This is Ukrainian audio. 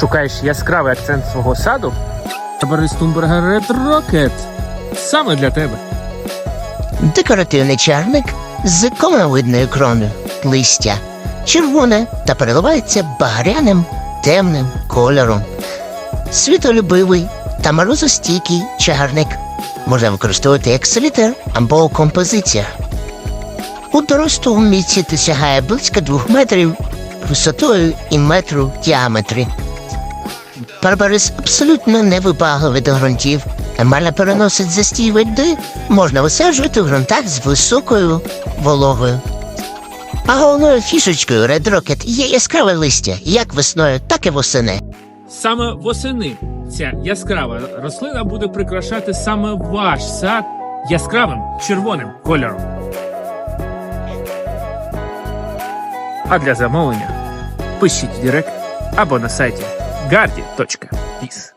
Шукаєш яскравий акцент свого саду? Бери Стумберга Red Rocket. Саме для тебе. Декоративний чарник з комовидною кроною листя, червоне та переливається багряним темним кольором. Світолюбивий та морозостійкий чарник можна використовувати як солітер або у композиціях. У дорослому місці досягає близько двох метрів висотою і метру в діаметрі. Барбарис абсолютно не невибагливий до ґрунтів, нормально переносить застій води, можна висаджувати в ґрунтах з високою вологою. А головною фішечкою Red Rocket є яскраве листя, як весною, так і восени. Саме восени ця яскрава рослина буде прикрашати саме ваш сад яскравим червоним кольором. А для замовлення пишіть в директ або на сайті gardi.biz.